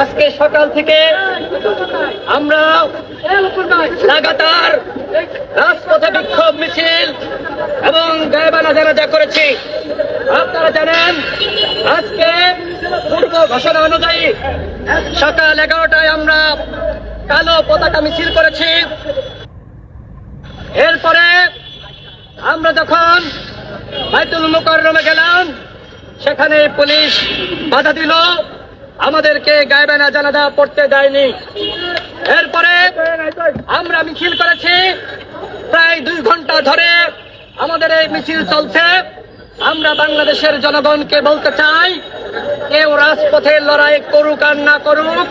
আজকে সকাল থেকে আমরা লাগাতার রাজপথে বিক্ষোভ, মিছিল এবং গায়েবানা জানাজা করেছি, আপনারা জানেন, আজকে পূর্ব ঘোষণা অনুযায়ী সকাল এগারোটায় আমরা কালো পতাকা মিছিল করেছি। এরপরে আমরা যখন বাইতুল মুকররমে গেলাম, সেখানে পুলিশ বাধা দিল। আমাদেরকে গায়েবানা জানাদা পড়তে দেয়নি। এরপরে আমরা মিছিল করেছি। প্রায় দুই ঘণ্টা ধরে আমাদের এই মিছিল চলছে। আমরা বাংলাদেশের জনগণকে বলতে চাই, কেউ রাজপথে লড়াই করুক আর না করুক,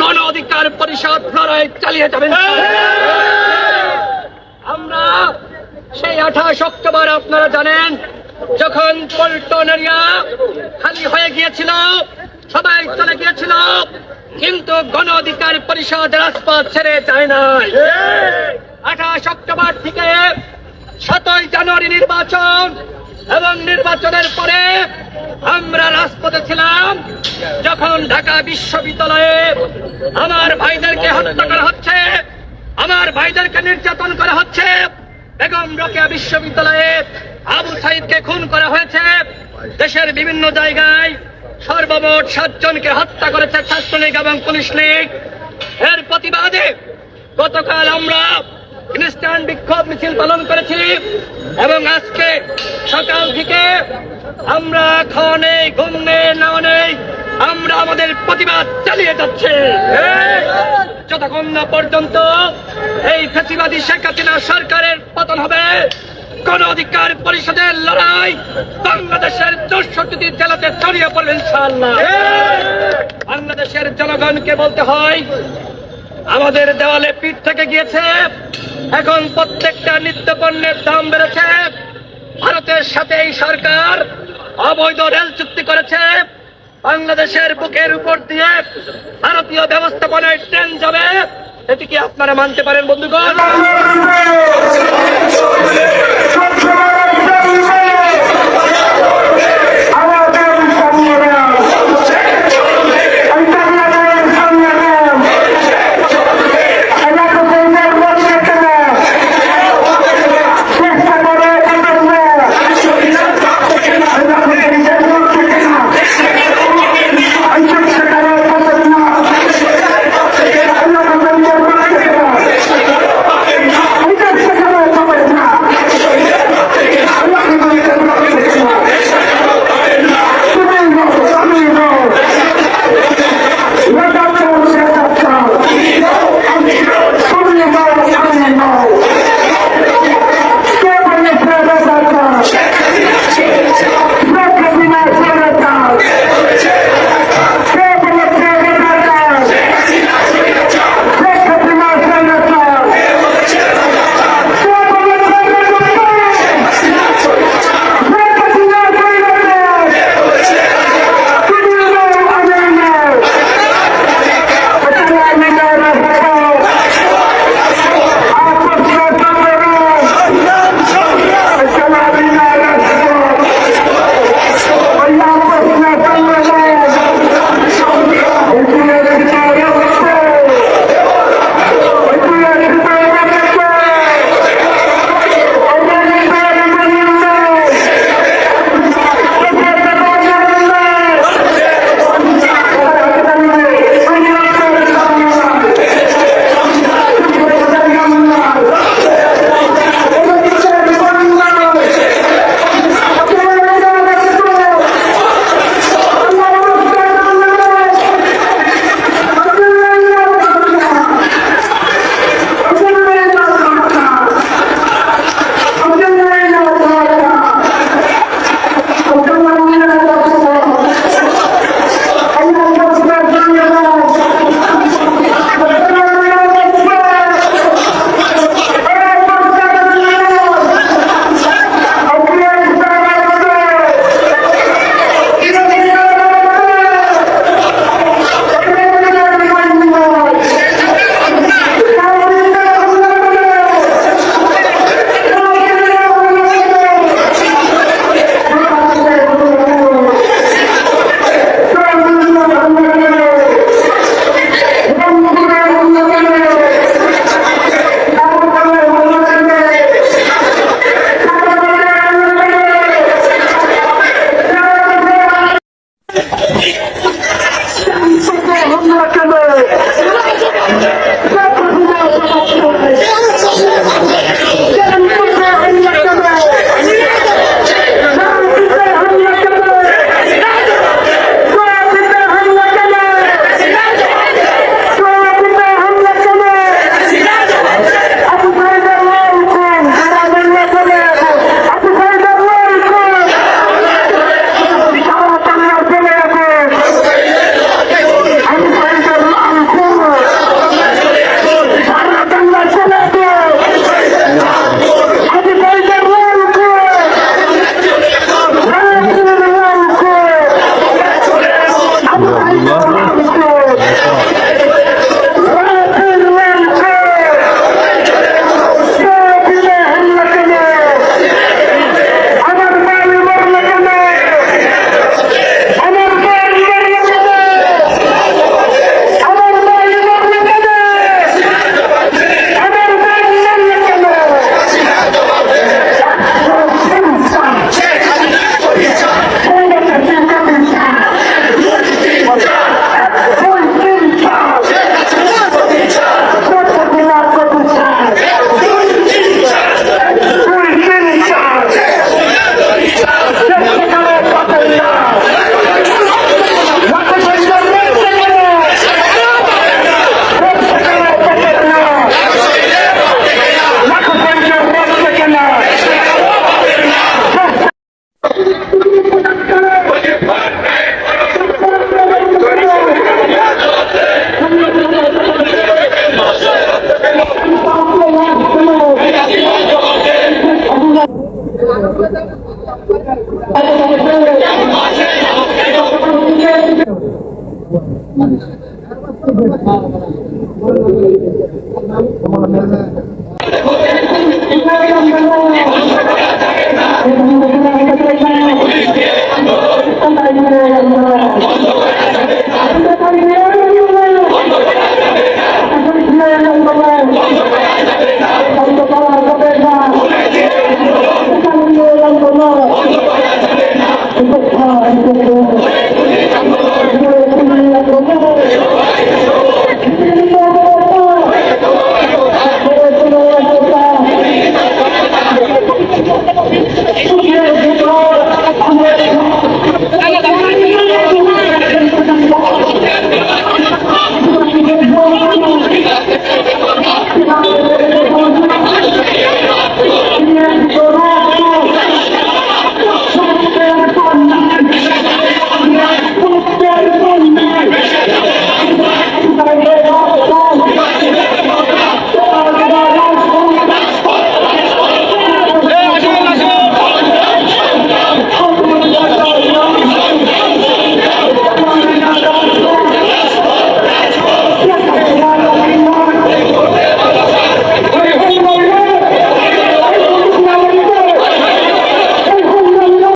গণ অধিকার পরিষদ লড়াই চালিয়ে যাবেন। আমরা সেই আঠাশ অক্টোবর, আপনারা জানেন, যখন পল্টন এরিয়া খালি হয়ে গিয়েছিল সবাই চলে গিয়েছিল। কিন্তু গণ অধিকার পরিষদ রাজপথ ছেড়ে যায় নাই। আঠাশ অক্টোবর থেকে সাতই জানুয়ারি নির্বাচন এবং নির্বাচনের পরে আমরা রাজপথে ছিলাম, যখন ঢাকা বিশ্ববিদ্যালয়ে আমার ভাইদেরকে হত্যা করা হচ্ছে, আমার ভাইদেরকে নির্যাতন করা হচ্ছে, বেগম রোকেয়া বিশ্ববিদ্যালয়ে আবু সাইদকে খুন করা হয়েছে। দেশের বিভিন্ন জায়গায় সর্বমোট সাতজনকে হত্যা করেছে ছাত্রলীগ এবং পুলিশ লীগ। এর প্রতিবাদে গতকাল আমরা খ্রিস্টান বিক্ষোভ মিছিল পালন করেছি এবং আজকে সকাল থেকে আমরা খাওয়া নেই, ঘুম নেই নেই, আমরা আমাদের প্রতিবাদ চালিয়ে যাচ্ছি। যতক্ষণ না পর্যন্ত এই ফেসিবাদী শেখ হাসিনা সরকারের পতন হবে গণ অধিকার পরিষদের লড়াই বাংলাদেশের চৌষট্টি জেলাতে ছড়িয়ে পড়বে ইনশাআল্লাহ। বাংলাদেশের জনগণকে বলতে হয় আমাদের দেওয়ালে পিঠ থেকে গিয়েছে এখন প্রত্যেকটা নিত্য পণ্যের দাম বেড়েছে। ভারতের সাথে এই সরকার অবৈধ রেল চুক্তি করেছে। বাংলাদেশের বুকের উপর দিয়ে ভারতীয় ব্যবস্থাপনায় ট্রেন যাবে। এটি কি আপনারা মানতে পারেন বন্ধুগণ? আমাদের আমার Thank you.